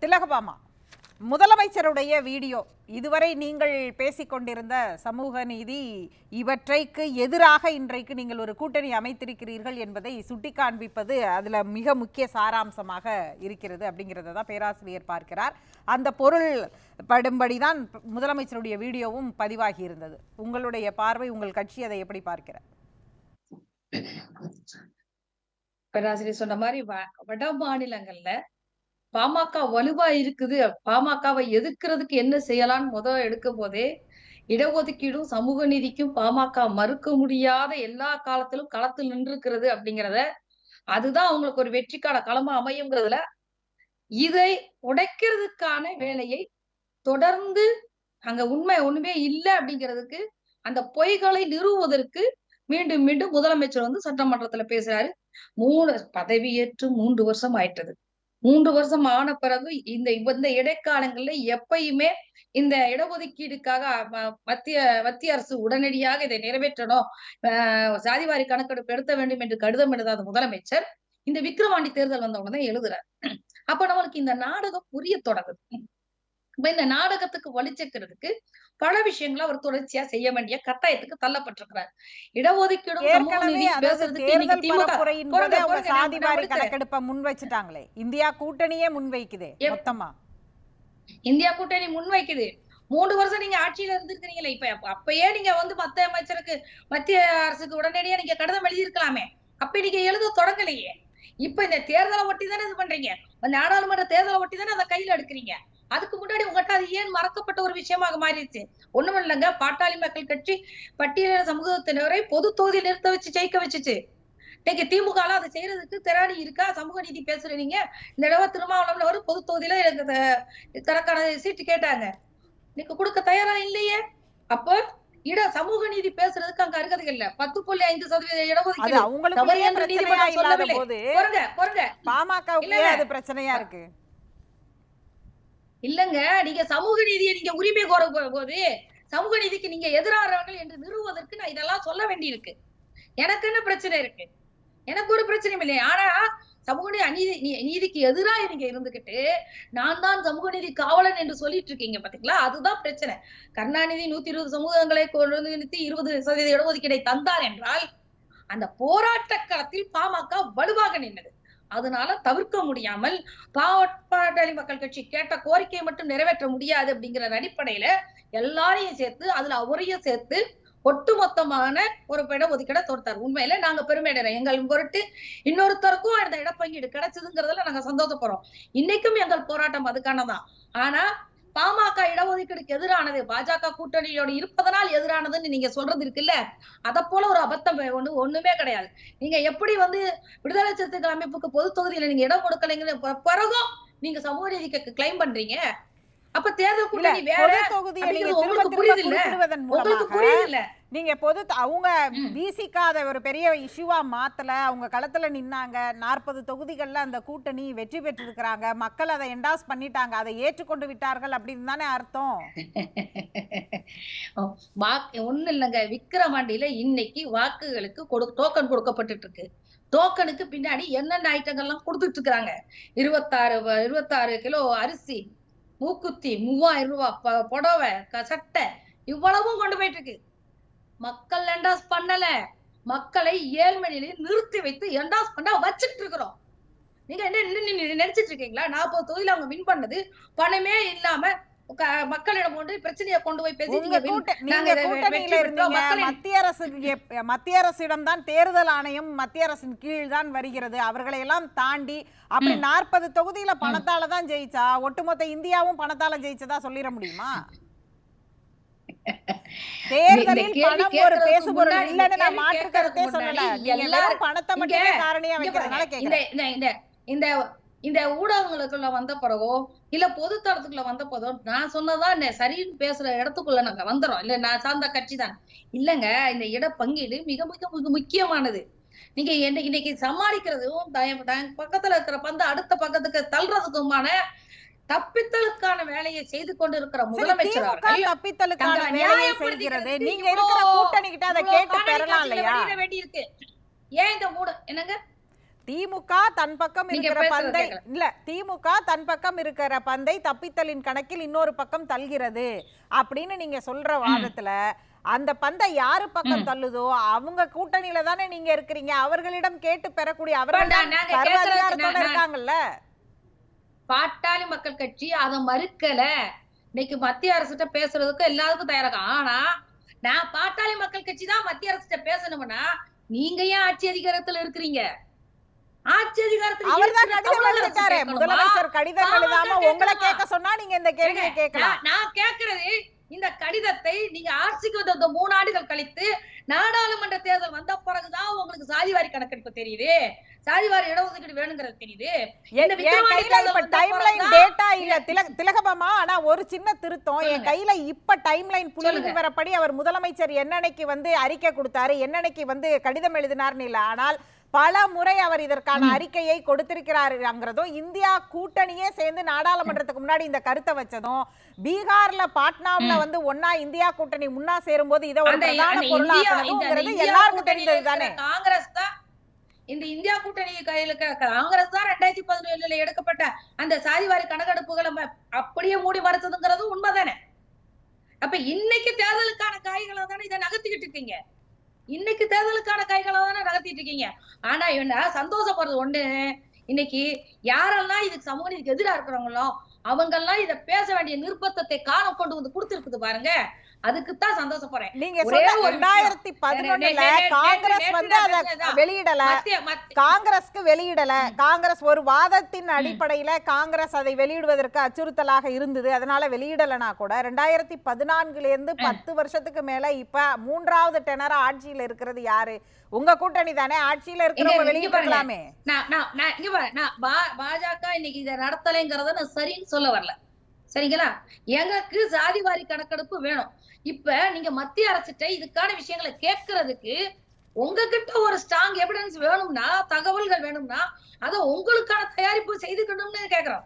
திலகபாமா முதலமைச்சருடைய வீடியோ. இதுவரை நீங்கள் பேசிக்கொண்டிருந்த சமூக நீதி இவற்றைக்கு எதிராக இன்றைக்கு நீங்கள் ஒரு கூட்டணி அமைத்திருக்கிறீர்கள் என்பதை சுட்டி காண்பிப்பது அதில் மிக முக்கிய சாராம்சமாக இருக்கிறது அப்படிங்கிறத தான் பேராசிரியர் பார்க்கிறார். அந்த பொருள் படும்படி தான் முதலமைச்சருடைய வீடியோவும் பதிவாகி இருந்தது. உங்களுடைய பார்வை உங்கள் கட்சி அதை எப்படி பார்க்கிறார்? பேராசிரியர் சொன்ன மாதிரி வட மாநிலங்கள்ல பாமக வலுவா இருக்குது. பாமகவை எதிர்க்கிறதுக்கு என்ன செய்யலாம்னு முதல் எடுக்கும் போதே இடஒதுக்கீடும் சமூக நீதிக்கும் பாமக மறுக்க முடியாத எல்லா காலத்திலும் களத்தில் நின்றுக்கிறது அப்படிங்கிறத அதுதான் அவங்களுக்கு ஒரு வெற்றிக்கான களமா அமையுங்கிறதுல இதை உடைக்கிறதுக்கான வேலையை தொடர்ந்து அங்க உண்மை ஒண்ணுமே இல்லை அப்படிங்கிறதுக்கு அந்த பொய்களை நிறுவுவதற்கு மீண்டும் மீண்டும் முதலமைச்சர் வந்து சட்டமன்றத்துல பேசுறாரு. மூணு பதவியேற்று மூன்று வருஷம் ஆயிட்டது. மூன்று வருஷம் ஆன பிறகு இந்த இந்த இடைக்காலங்கள்ல எப்பயுமே இந்த இடஒதுக்கீடுக்காக ம- மத்திய மத்திய அரசு உடனடியாக இதை நிறைவேற்றணும். சாதிவாரி கணக்கெடுப்பு எடுத்த வேண்டும் என்று கடிதம் எழுதாத முதலமைச்சர் இந்த விக்கிரவாண்டி தேர்தல் வந்த உடனே எழுதுறாரு. அப்ப நம்மளுக்கு இந்த நாடகம் புரிய தொடங்குது. இப்ப இந்த நாடகத்துக்கு வலிச்சக்கிறதுக்கு பல விஷயங்களை அவர் தொடர்ச்சியா செய்ய வேண்டிய கட்டாயத்துக்கு தள்ளப்பட்டிருக்கிறார். முடிக்கிறேன். கணக்கெடுப்பை முன் வச்சுட்டாங்களே. இந்தியா கூட்டணியே முன் வைக்குதே எப்- மொத்தமா. இந்தியா கூட்டணி முன்வைக்குது மூன்று வருஷம் நீங்க ஆட்சியில இருந்திருக்கிறீங்களே இப்ப அப்ப- அப்பயே நீங்க வந்து மத்திய அமைச்சருக்கு மத்திய அரசுக்கு உடனடியா நீங்க கடிதம் எழுதியிருக்கலாமே. அப்ப நீங்க எழுத தொடங்கலையே. இப்ப இந்த தேர்தலை ஒட்டி தானே இது பண்றீங்க? நாடாளுமன்ற தேர்தலை ஒட்டி தானே அதை கையில எடுக்கிறீங்க? அதுக்கு முன்னாடி உங்ககிட்ட அது ஏன் மறக்கப்பட்ட ஒரு விஷயமாக மாறிடுச்சு? ஒண்ணும் இல்லைங்க. பாட்டாளி மக்கள் கட்சி பட்டியலின சமூகத்தினரை பொது தொகுதியில் நிறுத்த வச்சு ஜெயிக்க வச்சுச்சு. இன்னைக்கு திமுக அதை செய்யறதுக்கு திராணி இருக்கா? சமூக நீதி பேசுறீங்க இந்த தடவை திருமாவளவன் ஒரு பொது தொகுதியில எனக்கு தனக்கான சீட்டு கேட்டாங்க. நீங்க கொடுக்க தயாரா இல்லையே? அப்ப இட சமூக நீதி பேசுறதுக்கு அங்க அருகதை இல்ல. பத்து புள்ளி ஐந்து சதவீத இடஒதுக்கீடு. அவங்களுக்கு நீதிமன்றம் சொல்லவில்லை. அது பிரச்சனையா இருக்கு. இல்லங்க நீங்க சமூக நீதியை நீங்க உரிமை கோர போது சமூக நீதிக்கு நீங்க எதிரானவர்கள் என்று நிறுவுவதற்கு நான் இதெல்லாம் சொல்ல வேண்டியிருக்கு. எனக்கு என்ன பிரச்சனை இருக்கு? எனக்கு ஒரு பிரச்சனையும் இல்லை. ஆனா சமூக நீதி அநீதி நீதிக்கு எதிராக நீங்க இருந்துகிட்டு நான் தான் சமூக நீதி காவலன் என்று சொல்லிட்டு இருக்கீங்க பாத்தீங்களா? அதுதான் பிரச்சனை. கருணாநிதி நூத்தி இருபது சமூகங்களை கொண்டு வந்து நிறுத்தி இருபது சதவீத இடஒதுக்கீடை தந்தார் என்றால் அந்த போராட்ட களத்தில் பாமக வலுவாக நின்றது. அதனால தவிர்க்க முடியாமல் பாட்டாளி மக்கள் கட்சி கேட்ட கோரிக்கையை மட்டும் நிறைவேற்ற முடியாது அப்படிங்கிற அடிப்படையில எல்லாரையும் சேர்த்து அதுல அவரையும் சேர்த்து ஒட்டுமொத்தமான ஒரு ஒதுக்கிட தொடுத்தார் உண்மையில நாங்க பெருமையடைறோம் எங்கள் பொருட்டு இன்னொருத்தருக்கும் அந்த இடப்பங்கீடு கிடைச்சதுங்கிறதுல நாங்க சந்தோஷப்படுறோம். இன்னைக்கும் எங்கள் போராட்டம் அதுக்கானதான். ஆனா பாமக இடஒதுக்கீடுக்கு எதிரானது பாஜக கூட்டணியோட இருப்பதனால் எதிரானதுன்னு நீங்க சொல்றது இருக்குல்ல? அத போல ஒரு அபத்தம் ஒண்ணு ஒண்ணுமே கிடையாது. நீங்க எப்படி வந்து விடுதலை சிறுத்தைகள் அமைப்புக்கு பொது தொகுதியில நீங்க இடம் கொடுக்கலைங்கன்னு ப- பிறகும் நீங்க சமூக நீதிக்கு கிளைம் பண்றீங்க? அப்ப தேர்தல் கூட்டணி வேற உங்களுக்கு புரியுது இல்ல? உங்களுக்கு புரியுது இல்ல நீங்க பொது அவங்க. பிசிக்கு அதை ஒரு பெரிய இஷ்யூவா மாத்தல அவங்க களத்துல நின்னாங்க நாற்பது தொகுதிகள்ல அந்த கூட்டணி வெற்றி பெற்றிருக்கிறாங்க மக்கள் அதை என்டாஸ் பண்ணிட்டாங்க அதை ஏற்றுக்கொண்டு விட்டார்கள் அப்படின்னு தானே அர்த்தம். ஒண்ணு இல்லைங்க. விக்கிரவாண்டியில இன்னைக்கு வாக்குகளுக்கு கொடு டோக்கன் கொடுக்கப்பட்டுட்டு இருக்கு டோக்கனுக்கு பின்னாடி என்னென்ன ஐட்டங்கள்லாம் கொடுத்துட்டு இருக்காங்க இருபத்தாறு இருபத்தாறு கிலோ அரிசி மூக்குத்தி மூவாயிரம் ரூபாய் புடவை சட்டை இவ்வளவும் கொண்டு போயிட்டு இருக்கு மக்கள் என்டாஸ் பண்ணல. மக்களை ஏழ்மணியில நிறுத்தி வைத்து என்டாஸ் பண்ண வச்சுட்டு இருக்கிறோம். நீங்க என்ன நினைச்சிட்டு இருக்கீங்களா? நாற்பது தொகுதியில அவங்க வின் பண்ணது. பணமே இல்லாம மக்களிடம் கொண்டு பிரச்சனையை கொண்டு போய் பேசி மத்திய அரசுக்கு மத்திய அரசிடம் தான் தேர்தல் ஆணையம் மத்திய அரசின் கீழ் தான் வருகிறது. அவர்களை எல்லாம் தாண்டி அப்படி. நாற்பது தொகுதியில பணத்தால தான் ஜெயிச்சா ஒட்டுமொத்த இந்தியாவும் பணத்தால ஜெயிச்சதா சொல்லிட முடியுமா? தேர்தலில் கேள்வி பணம் ஒரு கேட்கறதுக்கு பேசுபொருள் முன்னாடி, இல்லைன்னு இந்த நான் கேள்வி மாற்று கருத்தே கேட்கறதுக்கு சொல்லல முன்னாடி நீங்க வெறும் எல்லாரும் பணத்தை இங்க- மட்டுமே காரணியா இங்க வைக்கிறதுனால பாருங்க, இந்த கேக்குறேன். இந்த இந்த இந்த இந்த ஊடகங்களுக்குள்ள வந்த பிறகோ இல்ல பொது தளத்துக்குள்ள வந்த போதோ நான் சொன்னதா இந்த சரின்னு பேசுற இடத்துக்குள்ள நாங்க வந்துறோம். இல்ல நான் சார்ந்த கட்சி தான். இல்லங்க இந்த இட பங்கீடு மிக மிக மிக முக்கியமானது. நீங்க என்ன- இன்னைக்கு சமாளிக்கிறதும் பக்கத்துல இருக்கிற பந்து அடுத்த பக்கத்துக்கு தள்ளுறதுக்குமான தப்பித்தலுக்கான வேலையை செய்து கொண்டிருக்கிற சரி, முதலமைச்சர் தப்பித்தலுக்கான வேலையை செய்கிறது. நீங்க இருக்கிற கூட்டணி கிட்ட அதை கேட்டு பெறலாம் இல்லையா? ஏன் இந்த மூட என்னங்க? திமுக தன் பக்கம் இருக்கிற பந்தை. இல்ல திமுக தன் பக்கம் இருக்கிற பந்தை தப்பித்தலின் கணக்கில் இன்னொரு பக்கம் தள்ளுகிறது அப்படின்னு நீங்க சொல்ற வாதத்துல அந்த பந்தை யாரு பக்கம் தள்ளுதோ அவங்க கூட்டணியில தானே நீங்க இருக்கிறீங்க. அவர்களிடம் கேட்டு பெறக்கூடிய அவர்கள் நான் நாங்க சர்வ கேட்கறதுக்கு அதிகாரத்தோட நான்- இருக்காங்கல்ல? பாட்டாளி மக்கள் கட்சி அதை மறுக்கல இன்னைக்கு மத்திய அரசுகிட்ட பேசுறதுக்கு எல்லாத்துக்கும் தயாராக ஆனா நான் பாட்டாளி மக்கள் கட்சி தான் மத்திய அரசுகிட்ட பேசணும்னா நீங்க ஏன் ஆட்சி அதிகாரத்துல இருக்கிறீங்க ஆட்சி அதிகாரத்துல கடிதம்? முதலமைச்சர் எழுதாம உங்களை? கேட்க சொன்னா நீங்க இந்த கேள்வியை கேட்கலாம் நான் கேட்கிறது இந்த கடிதத்தை நீங்க ஆட்சிக்கு வந்த மூணு ஆண்டுகள் கழித்து நாடாளுமன்ற தேர்தல் வந்த பிறகுதான் உங்களுக்கு சாதிவாரி கணக்கெடுப்பு தெரியுது. சாதிவாரி இடஒதுக்கீடு வேணுங்கிறது தெரியுது. டைம்லைன் பிறகுதான் டேட்டா இல்ல திலக திலகமாமா ஆனா ஒரு சின்ன திருத்தம். என். கையில இப்ப டைம்லைன் புள்ளி சொல்லுங்க. விவரப்படி அவர் முதலமைச்சர் என்னன்னைக்கு வந்து அறிக்கை கொடுத்தாரு என்னன்னைக்கு வந்து கடிதம் எழுதினார்னு இல்ல. ஆனால் பல முறை அவர் இதற்கான அறிக்கையை கொடுத்திருக்கிறாருங்கிறதும் இந்தியா கூட்டணியே சேர்ந்து நாடாளுமன்றத்துக்கு முன்னாடி இந்த கருத்தை வச்சதும் பீகார்ல பாட்னாவுல. வந்து ஒன்னா இந்தியா கூட்டணி முன்னா சேரும்போது இதை ஒரு பிரதான இந்தியா எல்லாருக்கும் தெரிந்தது தானே? காங்கிரஸ் தான். இந்த இந்தியா கூட்டணி கையில காங்கிரஸ் தான் ரெண்டாயிரத்தி பதினேழுல எடுக்கப்பட்ட அந்த சாதிவாரி கணக்கெடுப்புகளை அப்படியே மூடி மறைச்சதுங்கிறது உண்மைதானே? அப்ப இன்னைக்கு தேர்தலுக்கான காய்களை தானே இதை நகர்த்திக்கிட்டு இருக்கீங்க? இன்னைக்கு தேர்தலுக்கான கைகளை தானே நகர்த்திட்டு இருக்கீங்க. ஆனா என்ன சந்தோஷப்படுறது ஒண்ணு. இன்னைக்கு யாரெல்லாம் இதுக்கு சமூக நீதிக்கு எதிரா இருக்கிறவங்களோ அவங்கெல்லாம் இத பேச வேண்டிய நிர்பந்தத்தை காலம் கொண்டு வந்து கொடுத்துருக்குது பாருங்க. அதுக்குத்தான் சந்தோஷப்படுறேன். நீங்க. ரெண்டாயிரத்தி பதினொன்னுல காங்கிரஸ் வந்து அதை. வெளியிடல. காங்கிரஸ்க்கு வெளியிடல. காங்கிரஸ் ஒரு வாதத்தின் அடிப்படையில காங்கிரஸ் அதை வெளியிடுவதற்கு அச்சுறுத்தலாக இருந்தது. அதனால வெளியிடலனா கூட ரெண்டாயிரத்தி பதினான்குல இருந்து பத்து வருஷத்துக்கு மேல இப்ப மூன்றாவது டெனரா ஆட்சியில இருக்கிறது யாரு? உங்க கூட்டணி தானே. ஆட்சியில இருக்கிறவங்க பா- பாஜக இன்னைக்கு இதை நடத்தலைங்கிறத நான் சரின்னு சொல்ல வரல. சரிங்களா? எங்களுக்கு சாதிவாரி கணக்கெடுப்பு வேணும். இப்ப நீங்க மத்திய அரசிட்ட இதுக்கான விஷயங்களை கேட்கறதுக்கு உங்ககிட்ட ஒரு ஸ்ட்ராங் எவிடன்ஸ் வேணும்னா தகவல்கள் வேணும்னா அத உங்களுக்கான தயாரிப்பு செய்துக்கணும்னு கேக்குறோம்.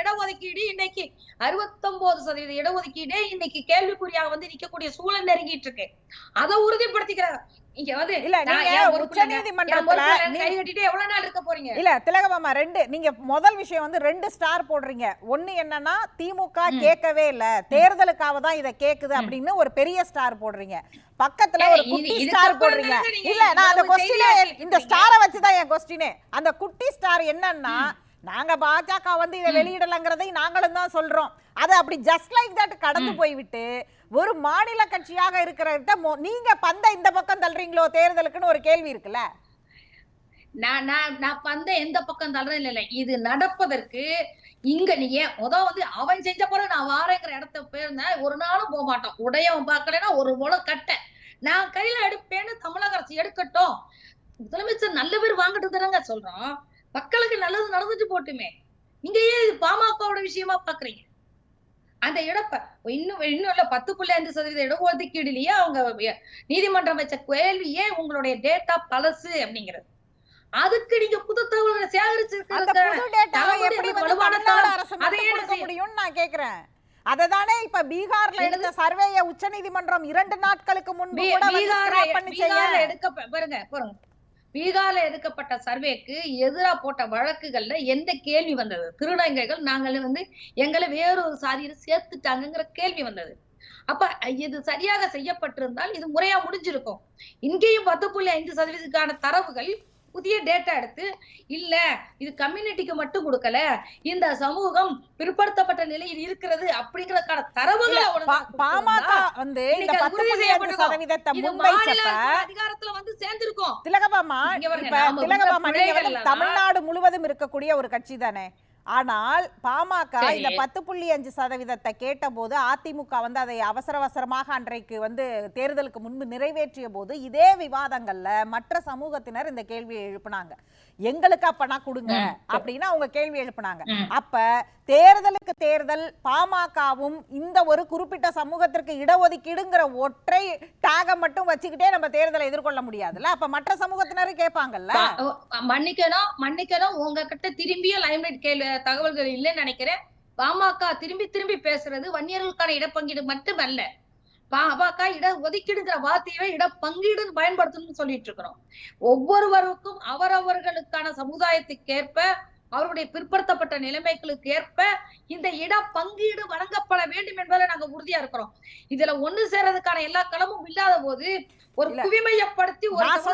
இடஒதுக்கீடு இன்னைக்கு அறுபத்தொன்பது சதவீத இடஒதுக்கீடு இன்னைக்கு கேள்விக்குறியாக வந்து நிக்கக்கூடிய சூழல் நெருங்கிட்டு இருக்கு. அதை உறுதிப்படுத்திக்கிறாங்க. இல்ல நீங்க உச்ச நீதிமன்றத்துல எவ்வளவு நாள் இருக்க போறீங்க? இல்ல திலகமாமா ரெண்டு நீங்க முதல் விஷயம் வந்து ரெண்டு ஸ்டார் போடுறீங்க. ஒண்ணு என்னன்னா திமுக கேட்கவே இல்ல. தேர்தலுக்காக தான் இத கேக்குது அப்படின்னு ஒரு பெரிய ஸ்டார் போடுறீங்க. பக்கத்துல ஒரு குட்டி ஸ்டார் போடுறீங்க. இல்ல நான் அந்த கொஸ்டினே இந்த ஸ்டாரை வச்சுதான் என் கொஸ்டினே அந்த குட்டி ஸ்டார் என்னன்னா நாங்க பாஜக வந்து இதை வெளியிடலங்கிறதை நாங்களும் தான் சொல்றோம். அது அப்படி ஜஸ்ட் லைக் தட் கடந்து போய்விட்டு ஒரு மாநில கட்சியாக இருக்கிறத நீங்க பந்த இந்த பக்கம் தள்ளுறீங்களோ தேர்தலுக்குன்னு ஒரு கேள்வி இருக்குல்ல? நான் நான் நான் பந்த எந்த பக்கம் தள்ளுறேன்? இல்ல இல்ல. இது நடப்பதற்கு இங்க நீ ஏன் முத வந்து அவன் செஞ்ச போல நான் வாரங்கிற இடத்த போயிருந்தேன். ஒரு நாளும் போக மாட்டோம் உடையவன் பார்க்கலன்னா ஒரு முளை கட்ட. நான் கையில எடுப்பேன்னு தமிழக அரசு எடுக்கட்டும். முதலமைச்சர் நல்ல பேர் வாங்கிட்டு தானங்க சொல்றோம் மக்களுக்கு நல்லது நடந்துட்டு போட்டுமே. நீங்க ஏன் இது பாமகவோட விஷயமா பாக்குறீங்க. அந்த இடப்ப இன்னும் இன்னும் இல்ல பத்து புள்ளி அஞ்சு சதவீத இடஒதுக்கீடுலயே அவங்க நீதிமன்றம் வச்ச கேள்வியே உங்களுடைய டேட்டா பழசு அப்படிங்கிறது. அதுக்கு நீங்க புது தகவல்களை அந்த சேகரிச்சிருக்க புது டேட்டாவை தலைமுறை எப்படி எனக்கு வந்து வலுவான தமிழ்நாடு தளம். அரசு அதை மட்டும் என்ன கொடுக்க செய்ய- முடியும்னு நான் கேக்குறேன். அததானே இப்ப பீகார்ல எடுத்த சர்வேய உச்சநீதிமன்றம் இரண்டு நாட்களுக்கு முன்பு கூட எடுக்க பாருங்க பாருங்க. பீகார்ல எடுக்கப்பட்ட சர்வேக்கு எதிரா போட்ட வழக்குகள்ல எந்த கேள்வி வந்தது? திருநங்கைகள் நாங்கள் வந்து எங்களை வேறொரு சாதியில சேர்த்துட்டாங்கங்கிற கேள்வி வந்தது. அப்ப இது சரியாக செய்யப்பட்டிருந்தால் இது முறையா முடிஞ்சிருக்கும். இங்கேயும் பத்து புள்ளி ஐந்து சதவீதத்துக்கான தரவுகள் புதிய டேட்டா எடுத்து இல்ல இது கம்யூனிட்டிக்கு மட்டும் கொடுக்கல இந்த சமூகம் பிற்படுத்தப்பட்ட நிலையில் இருக்கிறது அப்படிங்கறதுக்கான தரவுகளை பாமக வந்து இந்த பத்து புள்ளி. சதவீதத்தை முன்வைச்சப்ப அதிகாரத்துல வந்து சேர்ந்திருக்கும் திலகபாமா நீங்க தமிழ்நாடு முழுவதும் இருக்கக்கூடிய ஒரு கட்சி தானே ஆனால் பாமக. இந்த பத்து புள்ளி அஞ்சு சதவீதத்தை கேட்டபோது அதிமுக வந்து அதை அவசர அவசரமாக அன்றைக்கு வந்து தேர்தலுக்கு முன்பு நிறைவேற்றிய போது இதே விவாதங்கள்ல மற்ற சமூகத்தினர் இந்த கேள்வியை எழுப்புனாங்க எங்களுக்கு அப்பனா கொடுங்க. அப்படின்னு அவங்க கேள்வி எழுப்புனாங்க. அப்ப தேர்தலுக்கு தேர்தல் பாமகவும் இந்த ஒரு குறிப்பிட்ட சமூகத்திற்கு இடஒதுக்கீடுங்கிற ஒற்றை டாக மட்டும் வச்சுக்கிட்டே நம்ம தேர்தலை எதிர்கொள்ள முடியாதுல்ல அப்ப மற்ற சமூகத்தினரும் கேட்பாங்கல்ல மன்னிக்கணும் மன்னிக்கணும் உங்ககிட்ட திரும்பியும் லைம்லைட் கேள்வி தகவல்கள் இல்லைன்னு நினைக்கிறேன். பாமக திரும்பி திரும்பி பேசுறது வன்னியர்களுக்கான இடப்பங்கீடு மட்டுமல்ல. பாமக இட ஒதுக்கீடுங்கிற வார்த்தையவே இட பங்கீடுன்னு பயன்படுத்தணும்னு சொல்லிட்டு இருக்கிறோம். ஒவ்வொருவருக்கும் அவரவர்களுக்கான சமுதாயத்துக்கேற்ப அவருடைய பிற்படுத்தப்பட்ட நிலைமைகளுக்கு ஏற்ப இந்த இட பங்கீடு வழங்கப்பட வேண்டும் என்பதில் நாங்க உறுதியா இருக்கிறோம். இதுல ஒண்ணு சேர்றதுக்கான எல்லா களமும் இல்லாத போது ஒரு இல்ல. குவிமையப்படுத்தி ஒரு நான்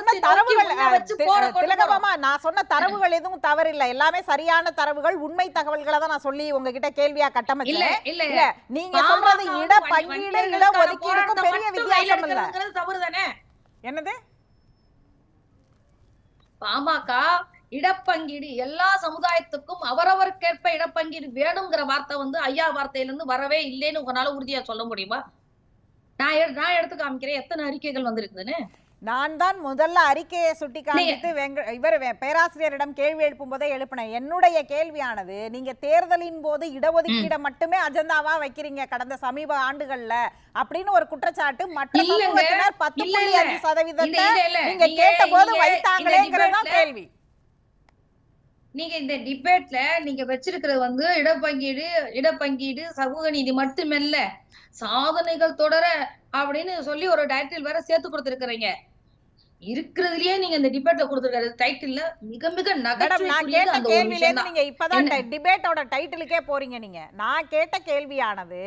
சொன்ன தரவுகள் எதுவும் தவறில்லை. எல்லாமே சரியான தரவுகள் உண்மை தகவல்களை தான் நான் சொல்லி உங்ககிட்ட கேள்வியா இல்ல கட்டமைச்சேன். இல்ல இல்ல. நீங்க சொல்றது இட பங்கீடு இட ஒதுக்கீடுக்கும் பெரிய வித்தியாசம் இல்ல. தவறு தானே என்னது? பாமக இடப்பங்கீடு எல்லா சமுதாயத்துக்கும் அவரவருக்கேற்ப இடப்பங்கீடு வேணுங்கிற வார்த்தை வந்து ஐயா வார்த்தையில இருந்து வரவே இல்லைன்னு உங்களால உறுதியா சொல்ல முடியுமா? நான் நான் எடுத்து காமிக்கிறேன். எத்தனை அறிக்கைகள் வந்திருக்குதுன்னு? நான் தான் முதல்ல அறிக்கையை சுட்டி காண்பித்து வெங்க இவர் பேராசிரியரிடம் கேள்வி எழுப்பும் போதே எழுப்பினேன். என்னுடைய கேள்வியானது நீங்க தேர்தலின் போது இடஒதுக்கீடை மட்டுமே அஜெண்டாவா வைக்கிறீங்க கடந்த சமீப ஆண்டுகள்ல அப்படின்னு ஒரு குற்றச்சாட்டு மற்ற. சமூகத்தினர் பத்து புள்ளி. அஞ்சு சதவீதத்தை நீங்க நீங்க- கேட்ட போது வைத்தாங்களேங்கிறது கேள்வி. நீங்க இந்த டிபேட்ல நீங்க வச்சிருக்கிறது வந்து இடப்பங்கீடு இடப்பங்கீடு சமூக நீதி மட்டுமல்ல சாதனைகள் தொடர அப்படின்னு சொல்லி ஒரு டைட்டில் வேற சேர்த்து கொடுத்திருக்கிறீங்க இருக்கிறதுலயே நீங்க இந்த டிபேட்ல கொடுத்திருக்கிற டைட்டில்ல மிக மிக தான் நீங்க இப்பதான்? டிபேட்டோட டைட்டிலுக்கே போறீங்க நீங்க நான் கேட்ட கேள்வியானது.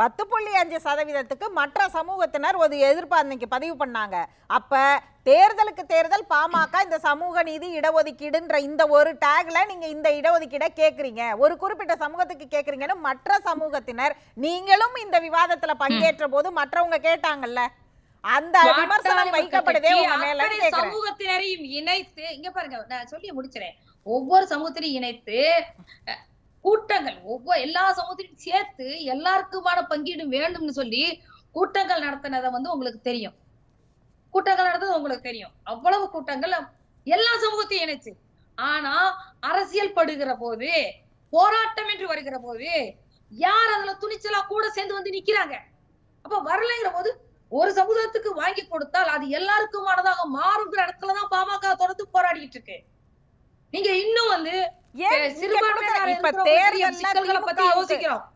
பத்து புள்ளி அஞ்சு சதவீதத்துக்கு மற்ற சமூகத்தினர் ஒரு எதிர்ப்பு அன்னைக்கு பதிவு பண்ணாங்க. அப்ப தேர்தலுக்கு தேர்தல் பாமக இந்த சமூக நீதி இடஒதுக்கீடுன்ற இந்த ஒரு டேக்ல நீங்க இந்த இடஒதுக்கீடை கேக்குறீங்க. ஒரு குறிப்பிட்ட சமூகத்துக்கு கேக்குறீங்கன்னு மற்ற சமூகத்தினர் நீங்களும் இந்த விவாதத்துல பங்கேற்ற போது மற்றவங்க கேட்டாங்கல்ல. அந்த விமர்சனம் வைக்கப்படுதே உங்க மேல சமூகத்தினரையும் இணைத்து இங்க பாருங்க நான் சொல்லி முடிச்சிறேன். ஒவ்வொரு சமூகத்தினையும் இணைத்து கூட்டங்கள் ஒவ்வொரு எல்லா சமூகத்தையும் சேர்த்து எல்லாருக்குமான பங்கீடு வேண்டும்னு சொல்லி கூட்டங்கள் நடத்தினதை வந்து உங்களுக்கு தெரியும். கூட்டங்கள் நடந்தது உங்களுக்கு தெரியும். அவ்வளவு கூட்டங்கள் எல்லா சமூகத்தையும் இணைச்சு. ஆனா அரசியல் படுகிற போது போராட்டம் என்று வருகிற போது யார் அதுல துணிச்சலா கூட சேர்ந்து வந்து நிக்கிறாங்க? அப்ப வரலைங்கிற போது ஒரு சமூகத்துக்கு வாங்கி கொடுத்தால் அது எல்லாருக்குமானதாக மாறுங்கிற இடத்துலதான் பாமக தொடர்ந்து போராடிட்டு இருக்கு. நீங்க இன்னும் வந்து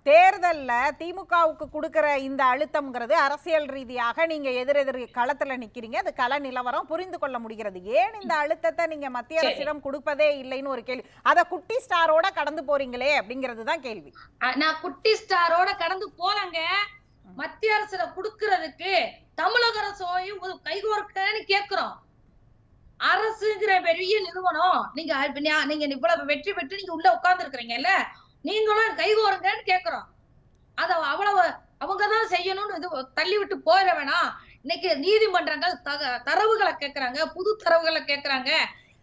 தேர்தல்ல திமுகவுக்கு கொடுக்கிற இந்த அழுத்தம்ங்கிறது அரசியல் ரீதியாக நீங்க எதிரெதிர் களத்துல நிக்கிறீங்க. அது கள நிலவரம் புரிந்து கொள்ள முடிகிறது. ஏன் இந்த அழுத்தத்தை நீங்க மத்திய. அரசிடம் கொடுப்பதே இல்லைன்னு ஒரு கேள்வி. அத குட்டி ஸ்டாரோட கடந்து போறீங்களே அப்படிங்கிறது தான் கேள்வி. நான் குட்டி ஸ்டாரோட கடந்து போலங்க. மத்திய அரசுல குடுக்கறதுக்கு தமிழக அரசையும் கைகோர்க்கன்னு கேக்குறோம். அரசுங்கிற பெரிய நிறுவனம். நீங்க நீங்க இவ்வளவு வெற்றி பெற்று நீங்க உள்ள உட்கார்ந்து இருக்கிறீங்கல்ல நீங்களும் கைகோருங்கன்னு கேக்குறோம். அத அவ்வளவு அவங்கதான் செய்யணும்னு இது தள்ளி விட்டு போயிட வேணாம். இன்னைக்கு நீதிமன்றங்கள் தரவுகளை கேக்குறாங்க புது தரவுகளை கேக்குறாங்க.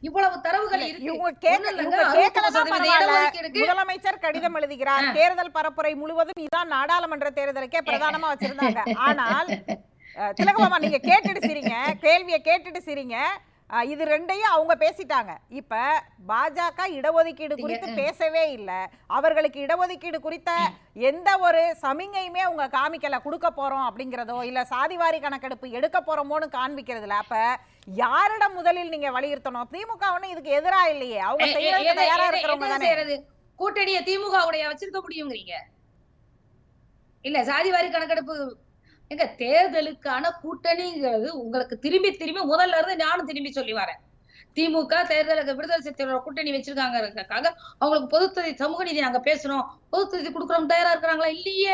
இவ்வளவு தரவுகள் இருக்கு. இவங்க கேட்க ஒண்ணும் இல்லைங்க, இவங்க கேட்கலன்னா 60% பரவாயில்ல. இடஒதுக்கீடுக்கு முதலமைச்சர் கடிதம் எழுதுகிறார். தேர்தல் பரப்புரை முழுவதும் இதான் நாடாளுமன்ற தேர்தலுக்கே பிரதானமா வச்சிருந்தாங்க. ஆனால் திலகமாமா நீங்க கேட்டுட்டு சிரிங்க. கேள்வியை கேட்டுட்டு சிரிங்க. இது ரெண்டையும் அவங்க பேசிட்டாங்க. இப்ப பாஜக இடஒதுக்கீடு குறித்து பேசவே இல்ல. அவர்களுக்கு இடஒதுக்கீடு குறித்த எந்த ஒரு சமிங்கையுமே அவங்க காமிக்கல கொடுக்க போறோம் அப்படிங்கிறதோ இல்ல சாதிவாரி கணக்கெடுப்பு எடுக்க போறோமோன்னு காண்பிக்கிறதுல அப்ப யாரிடம் முதலில் நீங்க வலியுறுத்தணும்? திமுக ஒண்ணு இதுக்கு எதிரா இல்லையே. அவங்க எதை- தயாரா இருக்கிறவங்க தானே. செய்யறது? கூட்டணிய திமுக உடைய வச்சிருக்க முடியுங்கிறீங்க. இல்ல சாதிவாரி கணக்கெடுப்பு எங்க தேர்தலுக்கான கூட்டணிங்கிறது உங்களுக்கு திரும்பி திரும்பி முதல்ல இருந்து நானும் திரும்பி சொல்லி வரேன். திமுக தேர்தலுக்கு விடுதலை சக்தியோட கூட்டணி வச்சிருக்காங்கிறதுக்காக அவங்களுக்கு பொதுத்தொகுதி சமூக நீதி நாங்க பேசுறோம். பொதுத்தொகுதி கொடுக்குறோம் தயாரா இருக்கிறாங்களா? இல்லையே.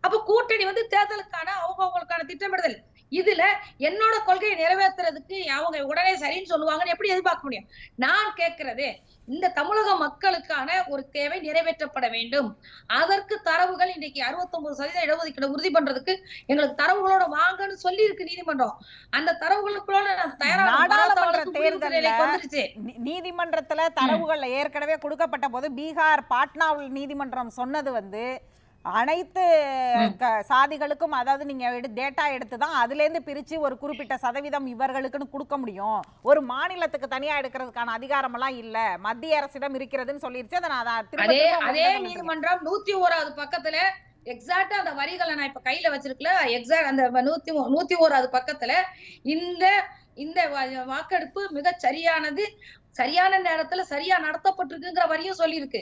அப்ப கூட்டணி வந்து தேர்தலுக்கான அவங்க அவங்களுக்கான திட்டமிடுதல். இதுல என்னோட கொள்கையை நிறைவேற்றுறதுக்கு அவங்க உடனே சரின்னு சொல்லுவாங்கன்னு எப்படி எதிர்பார்க்க முடியும்? நான் கேட்கிறது இந்த தமிழக மக்களுக்கான ஒரு தேவை நிறைவேற்றப்பட வேண்டும். அதற்கு தரவுகள் இன்னைக்கு 69% சதவீத இடஒதுக்கீடு உறுதி பண்றதுக்கு எங்களுக்கு தரவுகளோட வாங்கன்னு சொல்லி இருக்கு நீதிமன்றம். அந்த தரவுகளுக்குள்ள நீ- நீதிமன்றத்துல தரவுகள் ஏற்கனவே கொடுக்கப்பட்ட போது பீகார் பாட்னாவில் நீதிமன்றம் சொன்னது வந்து அனைத்து சாதிகளுக்கும் அதாவது நீங்க டேட்டா எடுத்து தான் அதுல இருந்து பிரிச்சு ஒரு குறிப்பிட்ட சதவீதம் இவர்களுக்குன்னு கொடுக்க முடியும். ஒரு மாநிலத்துக்கு தனியா எடுக்கிறதுக்கான அதிகாரம் எல்லாம் இல்ல. மத்திய அரசிடம் இருக்கிறதுன்னு சொல்லிருச்சு. அதை நான் அதை அதே. நீதிமன்றம் நூத்தி ஓராவது பக்கத்துல எக்ஸாக்டா அந்த வரிகளை நான் இப்ப கையில வச்சிருக்கல. எக்ஸாக்ட் அந்த நூத்தி நூத்தி ஓராவது பக்கத்துல இந்த இந்த வாக்கெடுப்பு மிக சரியானது சரியான நேரத்துல சரியா நடத்தப்பட்டிருக்குங்கிற வரியும் சொல்லியிருக்கு.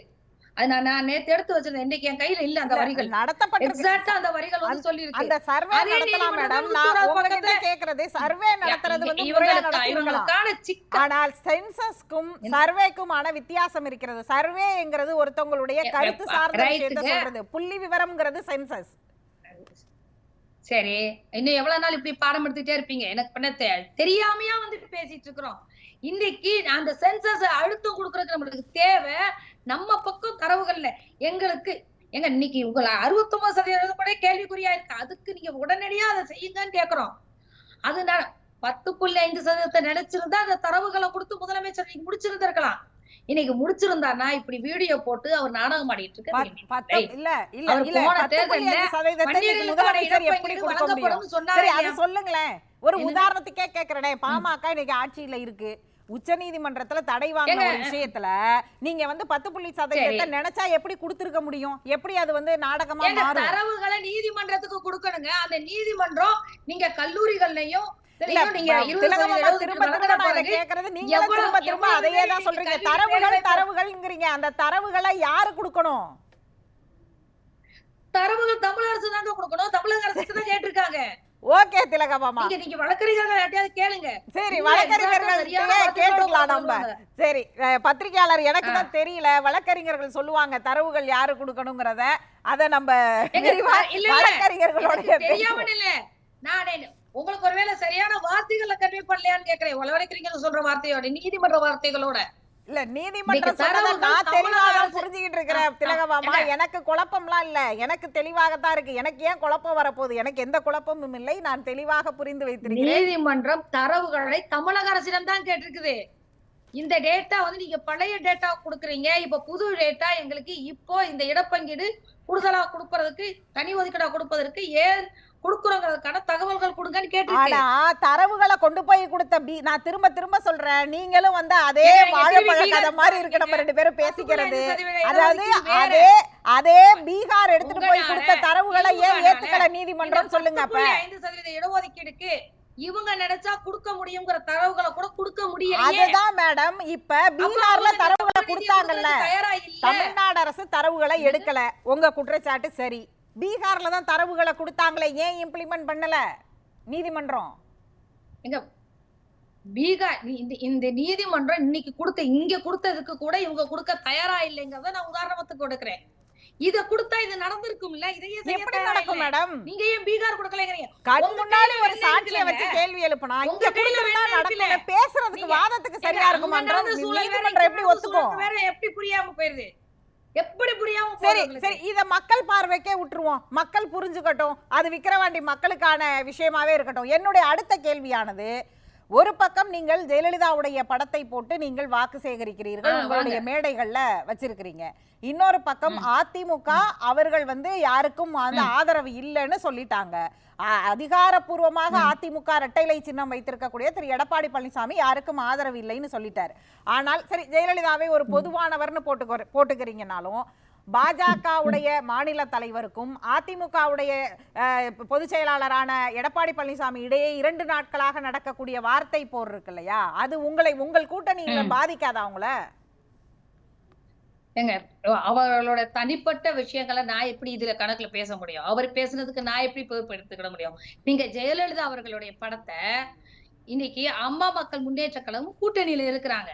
அது நான் நான் நேத்து எடுத்து வச்சிருந்தேன். இன்னைக்கு என் கையில இல்ல அந்த வரிகள். நடத்தப்பட்டிருக்கு. எக்ஸாக்டா அந்த வரிகள் வந்து சொல்லி இருக்கு அந்த சர்வே நடத்தலாம் மேடம் நான் உங்ககிட்ட கேக்குறது சர்வே நடத்துறது வந்து முறையா இவங்களுக்கான சிக்கல் ஆனால் சென்சஸ்க்கும் சர்வேக்குமான வித்தியாசம் இருக்கிறது. சர்வேங்கிறது ஒருத்தவங்களுடைய கருத்து சார்ந்த. விஷயத்தை சொல்றது. புள்ளி விவரம்ங்கிறது சென்சஸ் சரி. இன்னும் எவ்வளவு நாள் இப்படி பாடம் எடுத்துட்டே இருப்பீங்க? எனக்கு பண்ண தெரியாமையா வந்துட்டு பேசிட்டு இருக்கிறோம். இன்னைக்கு அந்த சென்சஸ் அழுத்தம் கொடுக்கறதுக்கு நம்மளுக்கு தேவை. நம்ம பக்கம் தரவுகள்ல எங்களுக்கு எங்க இன்னைக்கு உங்களை அறுபத்தொன்பது சதவீதம் கூட கேள்விக்குறியா இருக்கு. அதுக்கு நீங்க உடனடியா அதை செய்யுங்கன்னு கேக்குறோம். அது ந- பத்து புள்ளி ஐந்து சதவீதத்தை நினைச்சிருந்தா அந்த தரவுகளை கொடுத்து முதலமைச்சர் நீங்க முடிச்சிருந்திருக்கலாம். இன்னைக்கு முடிச்சிருந்தாருன்னா இப்படி வீடியோ போட்டு அவர் நாடகம் ஆடிட்டு இருக்க பத்- பத்து- ஏய், இல்ல இல்ல அவர் இல்ல போன பத்து புள்ளி தேர்தல்ல அஞ்சு சதவீதத்தை இன்னைக்கு பன்னீர்களுக்கான முதலமைச்சர் எப்படி இழப்பீடு கொடுக்க முடியும்? வழங்கப்படும் சொன்னாரு சரி அது இல்லையா? சொல்லுங்களேன். ஒரு? உதாரணத்துக்கே கேக்குறேனே பாமக இன்னைக்கு ஆட்சியில இருக்கு. உச்சநீதிமன்றத்துல தடை வாங்கின ஒரு விஷயத்துல நீங்க வந்து பத்து புள்ளி சதவீதத்தை நினைச்சா எப்படி கொடுத்திருக்க முடியும்? எப்படி அது வந்து நாடகமா மாறும்? தரவுகளை நீதிமன்றத்துக்கு கொடுக்கணுங்க. அந்த நீதிமன்றம் நீங்க கல்லூரிகள்லயும் தரவுகள் வேலைவாய்ப்பு- தரவுகள்ங்கிறீங்க. அந்த தரவுகளை யாரு கொடுக்கணும்? தரவுகள் தமிழ் அரசு தாங்க கொடுக்கணும். தமிழக அரசு தான் கேட்டிருக்காங்க. ஓகே திலகமாமா நீங்க நீங்க வழக்கறிஞர்கள் யார்ட்டையாவது கேளுங்க. சரி வழக்கறிஞர்கள் கேட்டுக்கலாம் நம்ம. சரி அஹ், பத்திரிக்கையாளர் எனக்கு தான் தெரியல. வழக்கறிஞர்கள் சொல்லுவாங்க தரவுகள் யாரு கொடுக்கணுங்கிறத. அத நம்ம. வழக்கறிஞர்களோட தெரியாம இல்ல. நான் உங்களுக்கு ஒருவேளை சரியான வார்த்தைகளை கன்வே பண்ணலையான்னு கேக்குறேன் வழக்கறிஞர்கள் சொல்ற வார்த்தையோட நீதிமன்ற வார்த்தைகளோட. இல்ல நீதிமன்றம் சொன்னதை நான் தமிழக தெளிவா தான் அரசு- புரிஞ்சுக்கிட்டு இருக்கிறேன் திலகமாமா? எனக்கு குழப்பம்லாம் இல்ல. எனக்கு தெளிவாகத்தான் இருக்கு. எனக்கு ஏன் குழப்பம் வரப்போகுது? எனக்கு எந்த குழப்பமும் இல்லை. நான் தெளிவாக புரிந்து வைத்திருக்கிறேன். நீதிமன்றம் தரவுகளை தமிழக அரசிடம் தான் கேட்டிருக்குது. இந்த டேட்டா வந்து நீங்க பழைய டேட்டா கொடுக்குறீங்க. இப்ப புது டேட்டா எங்களுக்கு இப்போ இந்த இடப்பங்கீடு கூடுதலா கொடுப்பதற்கு தனி ஒதுக்கீடா கொடுப்பதற்கு ஏன் கொடுக்குறோங்கிறதுக்கான தகவல்கள் கொடுங்கன்னு ஆனா தரவுகளை கொண்டு போய் கொடுத்த பி நான் திரும்ப திரும்ப சொல்றேன். நீங்களும் வந்து அதே வாழைப்பழ கதை மாதிரி இருக்கு நம்ம. ரெண்டு பேரும் பேசிக்கிறது. ஐந்து அதாவது. அதே அதே பீகார் எடுத்துட்டு போய் கொடுத்த தரவுகளை ஏன் ஏத்துக்கல நீதிமன்றம் சொல்லுங்க அப்ப? 10.5 சதவீத இடஒதுக்கீடுக்கு இவங்க நினைச்சா கொடுக்க முடியுங்கிற தரவுகளை கூட கொடுக்க முடியலையே. அதுதான் மேடம் இப்ப பீகார்ல தரவுகளை கொடுத்தாங்கல்ல. தமிழ்நாடு அரசு தரவுகளை எடுக்கல. உங்க குற்றச்சாட்டு சரி. பீகார்ல தான் தரவுகளை கொடுத்தாங்களே ஏன் இம்ப்ளிமெண்ட் பண்ணல? நீதிமன்றம். எங்க பீகார் இந்த இந்த நீதிமன்றம் இன்னைக்கு கொடுத்த இங்க கொடுத்ததுக்கு கூட இவங்க கொடுக்க தயாரா இல்லைங்கிறத நான் உதாரணத்துக்கு கொடுக்கிறேன். இத கொடுத்தா இது நடந்திருக்கும் இல்ல இதையே எப்படி நடக்கும். மேடம்? நீங்க ஏன் பீகார் கொடுக்கலைங்கிறீங்க? கண் முன்னாடி ஒரு சாட்சியை வச்சு. கேள்வி எழுப்புனா இங்க நடக்கும் இருக்குல்ல. பேசுறதுக்கு வாதத்துக்கு சரியா வேற, நீதிமன்றம் எப்படி ஒத்துக்கும்? வேற எப்படி புரியாம போயிருது? எப்படி புரியாம சரி சரி இத மக்கள் பார்வைக்கே விட்டுருவோம். மக்கள் புரிஞ்சுக்கட்டும். அது விக்கிரவாண்டி மக்களுக்கான விஷயமாவே இருக்கட்டும். என்னுடைய அடுத்த கேள்வியானது ஒரு பக்கம் நீங்கள் ஜெயலலிதாவுடைய படத்தை போட்டு நீங்கள் வாக்கு சேகரிக்கிறீர்கள் உங்களுடைய மேடைகள்ல வச்சிருக்கிறீங்க. இன்னொரு பக்கம் அதிமுக அவர்கள் வந்து யாருக்கும் அந்த ஆதரவு இல்லைன்னு சொல்லிட்டாங்க. அதிகாரப்பூர்வமாக அதிமுக இரட்டைலை சின்னம் வைத்திருக்கக்கூடிய திரு. எடப்பாடி பழனிசாமி யாருக்கும் ஆதரவு இல்லைன்னு சொல்லிட்டாரு. ஆனால் சரி ஜெயலலிதாவை ஒரு பொதுவானவர்னு போட்டுக்கோ போட்டுக்கிறீங்கனாலும் பாஜகவுடைய மாநில தலைவருக்கும் அதிமுகவுடைய பொதுச் செயலாளரான எடப்பாடி பழனிசாமி இடையே இரண்டு நாட்களாக நடக்கக்கூடிய வார்த்தை போர் இருக்கு இல்லையா அது உங்களை உங்கள் கூட்டணியில பாதிக்காதா உங்கள? ஏங்க அவர்களோட தனிப்பட்ட விஷயங்களை நான் எப்படி இதுல கணக்குல பேச முடியும்? அவர் பேசுனதுக்கு நான் எப்படி எடுத்துக்கிட முடியும்? நீங்க ஜெயலலிதா அவர்களுடைய படத்தை இன்னைக்கு அம்மா மக்கள் முன்னேற்ற கழகம் கூட்டணியில இருக்கிறாங்க.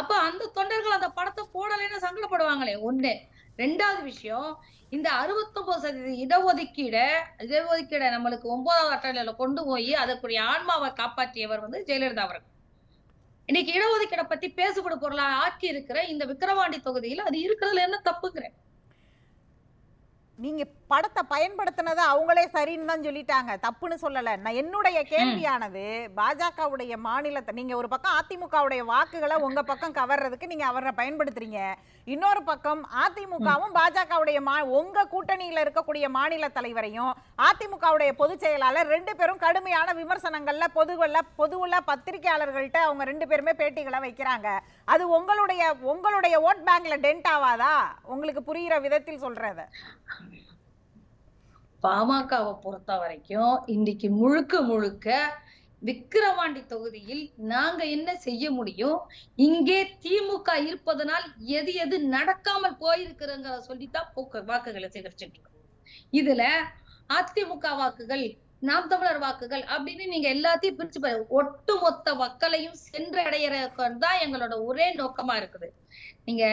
அப்ப அந்த தொண்டர்கள் அந்த படத்தை போடலைன்னு சங்கடப்படுவாங்களே? ஒண்ணு. ரெண்டாவது விஷயம் இந்த 69% சதவீத இடஒதுக்கீட இடஒதுக்கீடை நம்மளுக்கு ஒன்பதாவது அட்டளையில கொண்டு போய் அதற்குரிய ஆன்மாவை காப்பாற்றியவர் வந்து ஜெயலலிதா அவர்கள். இன்னைக்கு இடஒதுக்கீடை பத்தி பேசுபடு பொருளா ஆக்கி இருக்கிற இந்த விக்கிரவாண்டி தொகுதியில அது இருக்கிறதுல என்ன தப்புங்கிறேன் நீங்க படத்தை பயன்படுத்தினது அவங்களே சரின்னு தான் சொல்லிட்டாங்க. தப்புன்னு சொல்லலை. நான் என்னுடைய கேள்வியானது பாஜகவுடைய மாநிலத்தை நீங்க ஒரு பக்கம் அதிமுகவுடைய வாக்குகளை உங்க பக்கம் கவர்றதுக்கு நீங்க அவரை பயன்படுத்துறீங்க. இன்னொரு பக்கம் அதிமுகவும் பாஜகவுடைய மா உங்க கூட்டணியில இருக்கக்கூடிய மாநில தலைவரையும் அதிமுகவுடைய பொதுச் செயலாளர் ரெண்டு பேரும் கடுமையான விமர்சனங்கள்ல பொதுவில் பொதுவில் பத்திரிகையாளர்கள்ட்ட அவங்க ரெண்டு பேருமே பேட்டிகளை வைக்கிறாங்க. அது உங்களுடைய உங்களுடைய ஓட் பேங்க்ல டென்ட் ஆவாதா? உங்களுக்கு புரியுற விதத்தில் சொல்றத. பாமகவை பொறுத்த வரைக்கும் இன்னைக்கு முழுக்க முழுக்க விக்கிரவாண்டி தொகுதியில் நாங்க என்ன செய்ய முடியும்? இங்கே திமுக இருப்பதனால் எது எது நடக்காமல் போயிருக்கிறங்கிற சொல்லித்தான் போக்கு வாக்குகளை சேகரிச்சுட்டு இருக்கோம். இதுல அதிமுக வாக்குகள் நாம் தமிழர் வாக்குகள் அப்படின்னு நீங்க எல்லாத்தையும் பிரிச்சு பாரு ஒட்டுமொத்த மக்களையும் சென்றடையறது தான் எங்களோட ஒரே நோக்கமா இருக்குது. நீங்க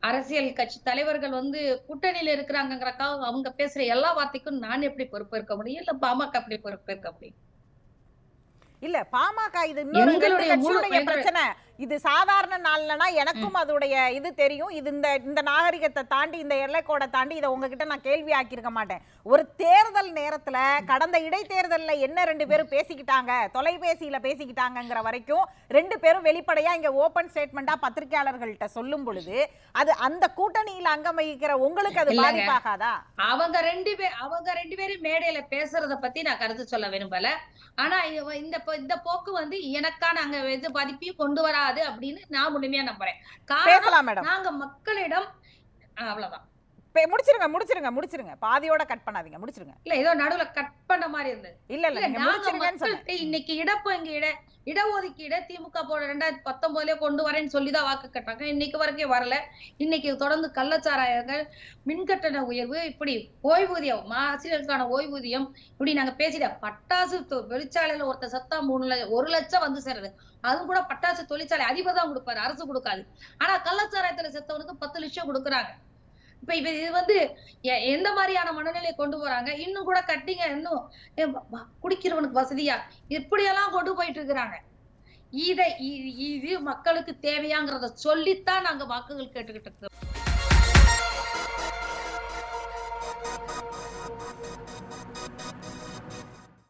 அரசியல் கட்சி தலைவர்கள் வந்து கூட்டணியில இருக்கிறாங்கிறக்காக அவங்க பேசுற எல்லா வார்த்தைக்கும் நான் எப்படி பொறுப்பேற்க முடியும்? இல்ல பாமக எப்படி பொறுப்பேற்க முடியும்? இல்ல பாமக இது இன்னொரு பிரச்சனை. இது சாதாரண நாள்லனா எனக்கும் அதோடைய இது தெரியும். இது இந்த இந்த நாகரிகத்தை தாண்டி இந்த எல்லைக்கோடை தாண்டி இதை உங்ககிட்ட நான் கேள்வி ஆக்கியிருக்க மாட்டேன். ஒரு தேர்தல் நேரத்துல கடந்த இடைத்தேர்தல்ல என்ன ரெண்டு பேரும் பேசிக்கிட்டாங்க? தொலைபேசியில பேசிக்கிட்டாங்கங்கிற வரைக்கும் ரெண்டு பேரும் வெளிப்படையா இங்க ஓபன் ஸ்டேட்மெண்டா பத்திரிகையாளர்கள்ட்ட சொல்லும் பொழுது அது அந்த கூட்டணியில அங்கம் வகிக்கிற உங்களுக்கு அது. பாதிப்பாகாதா? அவங்க ரெண்டு பேர் அவங்க ரெண்டு பேரும் மேடையில பேசுறத பத்தி நான் கருத்து சொல்ல விரும்பல. ஆனா இந்த இந்த போக்கு வந்து எனக்கான அங்க எது பாதிப்பையும் கொண்டு வராது அப்படின்னு நான் முழுமையா நம்புறேன். காரணம் நாங்க மக்களிடம் அவ்வளவுதான். முடிச்சிருங்க முடிச்சிருங்க முடிச்சிருங்க. பாதியோட கட் பண்ணாதீங்க முடிச்சிருங்க. இல்ல ஏதோ நடுவுல கட் பண்ண மாதிரி இருந்தது இல்ல இல்ல இல்ல நீங்க நாங்க முடிச்சிருங்கன்னு சொன்னேன். மக்கள்கிட்ட இன்னைக்கு இடப்பங்கீட இடஒதுக்கீட திமுக போட ரெண்டாயிரத்தி பத்தொன்பதுலயே கொண்டு வரேன்னு சொல்லிதான் வாக்கு கேட்டாங்க. இன்னைக்கு வரைக்கும் வரல. இன்னைக்கு தொடர்ந்து கள்ளச்சாராயங்கள் மின்கட்டண உயர்வு இப்படி ஓய்வூதியம் ஆசிரியர்களுக்கான ஓய்வூதியம் இப்படி நாங்க பேசிட்ட பட்டாசு தொழிற்சாலையில ஒருத்தர் சத்தா மூணு லட்சம் ஒரு லட்சம் வந்து சேருது. அதுவும் கூட பட்டாசு தொழிற்சாலை அதிபர் தான் கொடுப்பாரு அரசு கொடுக்காது. ஆனா கள்ளச்சாராயத்துல செத்தவனுக்கு பத்து லட்சம் கொடுக்குறாங்க. இப்ப இப்ப இது வந்து எ- எந்த மாதிரியான மனநிலையை கொண்டு போறாங்க? இன்னும் கூட கட்டிங்க இன்னும் குடிக்கிறவனுக்கு வசதியா? இப்படியெல்லாம் கொண்டு போயிட்டு இருக்கிறாங்க. இதை இது மக்களுக்கு தேவையாங்கிறத சொல்லித்தான் நாங்க வாக்குகள் கேட்டுக்கிட்டு இருக்கோம்